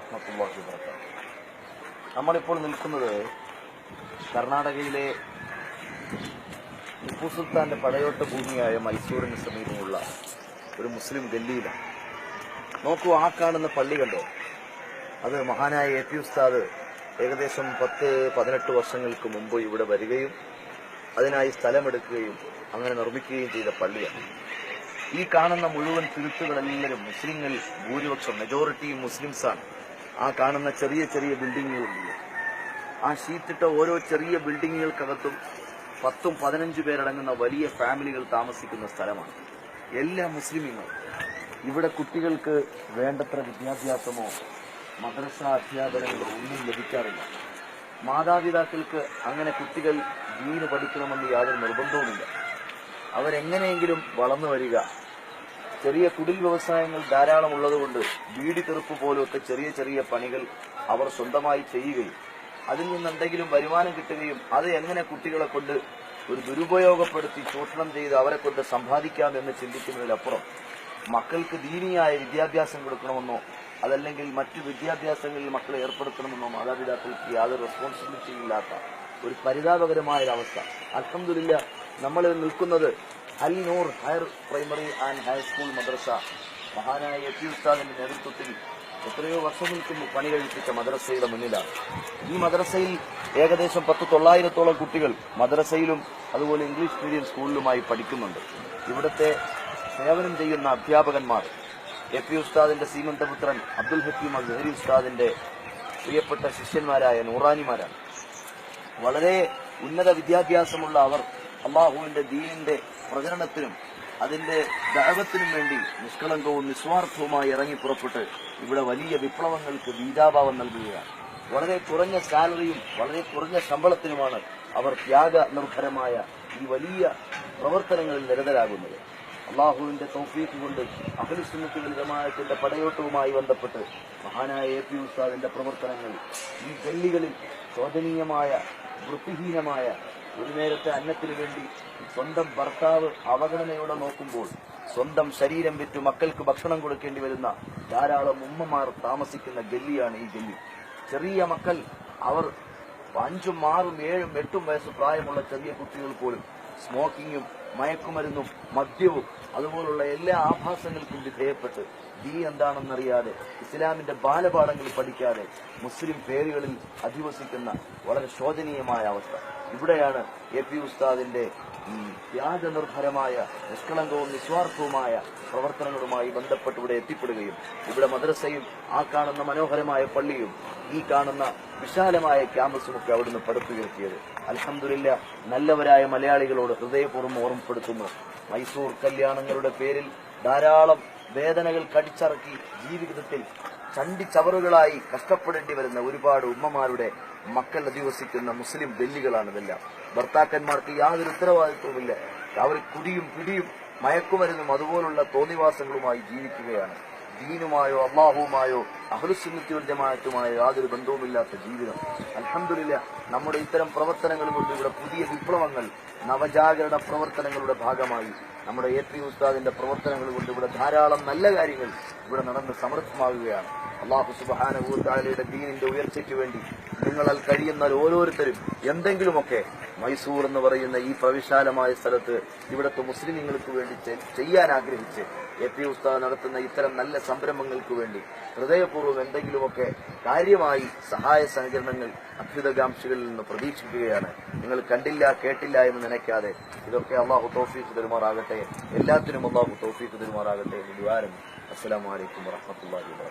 വറഹമത്തുള്ളാഹി വബറകാതുഹു നമ്മളിപ്പോൾ നിൽക്കുന്നത് കർണാടകയിലെ ടിപ്പു സുൽത്താന്റെ പടയോട്ട ഭൂമിയായ മൈസൂരിന് സമീപമുള്ള ഒരു മുസ്ലിം ഗല്ലിയിലാണ്. നോക്കൂ ആ കാണുന്ന പള്ളി കണ്ടോ? അത് മഹാനായ എ പി ഉസ്താദ് ഏകദേശം പത്ത് പതിനെട്ട് വർഷങ്ങൾക്ക് മുമ്പ് ഇവിടെ വരികയും അതിനായി സ്ഥലമെടുക്കുകയും അങ്ങനെ നിർമ്മിക്കുകയും ചെയ്ത പള്ളിയാണ്. ഈ കാണുന്ന മുഴുവൻ തിരുത്തുകളെല്ലാവരും മുസ്ലിങ്ങൾ ഭൂരിപക്ഷം മെജോറിറ്റിയും മുസ്ലിംസാണ്. ആ കാണുന്ന ചെറിയ ചെറിയ ബിൽഡിങ്ങുകളുണ്ട്. ആ ഷീറ്റിട്ട ഓരോ ചെറിയ ബിൽഡിങ്ങുകൾക്കകത്തും പത്തും പതിനഞ്ച് പേരടങ്ങുന്ന വലിയ ഫാമിലികൾ താമസിക്കുന്ന സ്ഥലമാണ്. എല്ലാ മുസ്ലിമീങ്ങളും. ഇവിടെ കുട്ടികൾക്ക് വേണ്ടത്ര വിദ്യാഭ്യാസമോ മദ്രസ അധ്യാപനങ്ങളോ ഒന്നും ലഭിക്കാറില്ല. മാതാപിതാക്കൾക്ക് അങ്ങനെ കുട്ടികൾ ദീന് പഠിക്കണമെന്ന് യാതൊരു നിർബന്ധവുമില്ല. അവരെങ്ങനെയെങ്കിലും വളർന്നു വരിക. ചെറിയ കുടിൽ വ്യവസായങ്ങൾ ധാരാളം ഉള്ളതുകൊണ്ട് ബീഡി തെറുപ്പ് പോലത്തെ ചെറിയ ചെറിയ പണികൾ അവർ സ്വന്തമായി ചെയ്യുകയും അതിൽ നിന്ന് എന്തെങ്കിലും വരുമാനം കിട്ടുകയും അത് എങ്ങനെ കുട്ടികളെ കൊണ്ട് ഒരു ദുരുപയോഗപ്പെടുത്തി ചൂഷണം ചെയ്ത് അവരെ കൊണ്ട് സമ്പാദിക്കാം എന്ന് ചിന്തിക്കുന്നതിലപ്പുറം മക്കൾക്ക് ദീനിയായ വിദ്യാഭ്യാസം കൊടുക്കണമെന്നോ അതല്ലെങ്കിൽ മറ്റു വിദ്യാഭ്യാസങ്ങളിൽ മക്കളെ ഏർപ്പെടുത്തണമെന്നോ മാതാപിതാക്കൾക്ക് യാതൊരു റെസ്പോൺസിബിലിറ്റി ഇല്ലാത്ത ഒരു പരിതാപകരമായ ഒരു അവസ്ഥ അൽഹംദുലില്ല നമ്മൾ നിൽക്കുന്നത് Al Noor higher primary and high school മദ്രസ. മഹാനായ എ ഉസ്താദിന്റെ നേതൃത്വത്തിൽ എത്രയോ വർഷങ്ങൾക്ക് പണി കഴിപ്പിച്ച മദ്രസയുടെ മുന്നിലാണ്. ഈ മദ്രസയിൽ ഏകദേശം പത്ത് തൊള്ളായിരത്തോളം കുട്ടികൾ മദ്രസയിലും അതുപോലെ ഇംഗ്ലീഷ് മീഡിയം സ്കൂളിലുമായി പഠിക്കുന്നുണ്ട്. ഇവിടുത്തെ സേവനം ചെയ്യുന്ന അധ്യാപകന്മാർ എ പി ഉസ്താദിന്റെ സീമന്തപുത്രൻ അബ്ദുൽ ഹക്കീം അസ്ഹരി ഉസ്താദിന്റെ പ്രിയപ്പെട്ട ശിഷ്യന്മാരായ നൂറാനിമാരാണ്. വളരെ ഉന്നത വിദ്യാഭ്യാസമുള്ള അവർ അള്ളാഹുവിന്റെ ദീനിന്റെ പ്രചരണത്തിനും അതിന്റെ ദഴവത്തിനും വേണ്ടി നിഷ്കളങ്കവും നിസ്വാർത്ഥവുമായി ഇറങ്ങി പുറപ്പെട്ട് ഇവിടെ വലിയ വിപ്ലവങ്ങൾക്ക് ബീജാഭാവം നൽകുകയാണ്. വളരെ കുറഞ്ഞ സാലറിയും വളരെ കുറഞ്ഞ ശമ്പളത്തിനുമാണ് അവർ ത്യാഗ നിർഭരമായ ഈ വലിയ പ്രവർത്തനങ്ങളിൽ നിരതരാകുന്നത്. അള്ളാഹുവിന്റെ തൗഫീഖ് കൊണ്ട് അഖിലുസുന്നത്തുൽ ജമാഅത്തിന്റെ പടയോട്ടവുമായി ബന്ധപ്പെട്ട് മഹാനായ എ പി ഉസ്താദിന്റെ പ്രവർത്തനങ്ങൾ ഈ ഗല്ലികളിൽ ശോചനീയമായ വൃത്തിഹീനമായ ഒരു നേരത്തെ അന്നത്തിനു വേണ്ടി സ്വന്തം ഭർത്താവ് അവഗണനയോടെ നോക്കുമ്പോൾ സ്വന്തം ശരീരം വിറ്റ് മക്കൾക്ക് ഭക്ഷണം കൊടുക്കേണ്ടി വരുന്ന ധാരാളം ഉമ്മമാർ താമസിക്കുന്ന ഗല്ലിയാണ് ഈ ഗല്ലി. ചെറിയ മക്കൾ അവർ അഞ്ചും ആറും ഏഴും എട്ടും വയസ്സ് പ്രായമുള്ള ചെറിയ കുട്ടികൾ പോലും സ്മോക്കിങ്ങും മയക്കുമരുന്നും മദ്യവും അതുപോലുള്ള എല്ലാ ആഭാസങ്ങൾക്കും വിധേയപ്പെട്ട് ദീ എന്താണെന്നറിയാതെ ഇസ്ലാമിന്റെ ബാലപാഠങ്ങൾ പഠിക്കാതെ മുസ്ലിം പേരുകളിൽ അധിവസിക്കുന്ന വളരെ ശോചനീയമായ അവസ്ഥ. ഇവിടെയാണ് എ പി ഉസ്താദിന്റെ ഈ ത്യാഗനിർഭരമായ നിഷ്കളങ്കവും നിസ്വാർത്ഥവുമായ പ്രവർത്തനങ്ങളുമായി ബന്ധപ്പെട്ട് ഇവിടെ എത്തിപ്പെടുകയും ഇവിടെ മദ്രസയും ആ കാണുന്ന മനോഹരമായ പള്ളിയും ഈ കാണുന്ന വിശാലമായ ക്യാമ്പസും ഒക്കെ അവിടുന്ന് പടുത്തുയർത്തിയത്. അലഹമില്ല നല്ലവരായ മലയാളികളോട് ഹൃദയപൂർവം ഓർമ്മപ്പെടുത്തുന്നു. മൈസൂർ കല്യാണങ്ങളുടെ പേരിൽ ധാരാളം വേദനകൾ കടിച്ചറക്കി ജീവിതത്തിൽ ചണ്ടിച്ചവറുകളായി കഷ്ടപ്പെടേണ്ടി വരുന്ന ഒരുപാട് ഉമ്മമാരുടെ മക്കൾ അധിവസിക്കുന്ന മുസ്ലിം ബെല്ലികളാണ് ഇതെല്ലാം. ഭർത്താക്കന്മാർക്ക് യാതൊരു ഉത്തരവാദിത്വമില്ല അവർ കുടിയും പിടിയും മയക്കുമരുന്നും അതുപോലുള്ള തോന്നിവാസങ്ങളുമായി ജീവിക്കുകയാണ്. ദീനുമായോ അള്ളാഹുവുമായോ അഹ്ലുസുന്നത്തിവൽ ജമാഅത്തുമായോ യാതൊരു ബന്ധവുമില്ലാത്ത ജീവിതം. അലഹമില്ല നമ്മുടെ ഇത്തരം പ്രവർത്തനങ്ങൾ കൊണ്ട് ഇവിടെ പുതിയ വിപ്ലവങ്ങൾ നവജാഗരണ പ്രവർത്തനങ്ങളുടെ ഭാഗമായി നമ്മുടെ എ പി ഉസ്താദിന്റെ പ്രവർത്തനങ്ങൾ കൊണ്ട് ഇവിടെ ധാരാളം നല്ല കാര്യങ്ങൾ ഇവിടെ നടന്ന് സമൃദ്ധമാകുകയാണ് അള്ളാഹു സുബാനുഭൂത്താലയുടെ ദീനിന്റെ ഉയർച്ചയ്ക്ക് വേണ്ടി നിങ്ങളാൽ കഴിയുന്ന ഓരോരുത്തരും എന്തെങ്കിലുമൊക്കെ മൈസൂർ എന്ന് പറയുന്ന ഈ പ്രവിശാലമായ സ്ഥലത്ത് ഇവിടുത്തെ മുസ്ലിങ്ങൾക്ക് വേണ്ടി ചെയ്യാൻ ആഗ്രഹിച്ച് എ പി ഉസ്താദ് നടത്തുന്ന ഇത്തരം നല്ല സംരംഭങ്ങൾക്ക് വേണ്ടി ഹൃദയപൂർവം എന്തെങ്കിലുമൊക്കെ കാര്യമായി സഹായ സഹകരണങ്ങൾ അഭ്യുതകാംക്ഷികളിൽ നിന്ന് പ്രതീക്ഷിക്കുകയാണ്. നിങ്ങൾ കണ്ടില്ല കേട്ടില്ല എന്ന് നനയ്ക്കാതെ ഇതൊക്കെ അള്ളാഹു തോഫീഖ് തരുമാറാകട്ടെ. എല്ലാത്തിനും അള്ളാഹു തോഫീഖ് തരുമാറാകട്ടെ എന്ന് ദ്വാരം. അസ്സലാമലൈക്കും വറഹമത്തല്ലാഹി വാ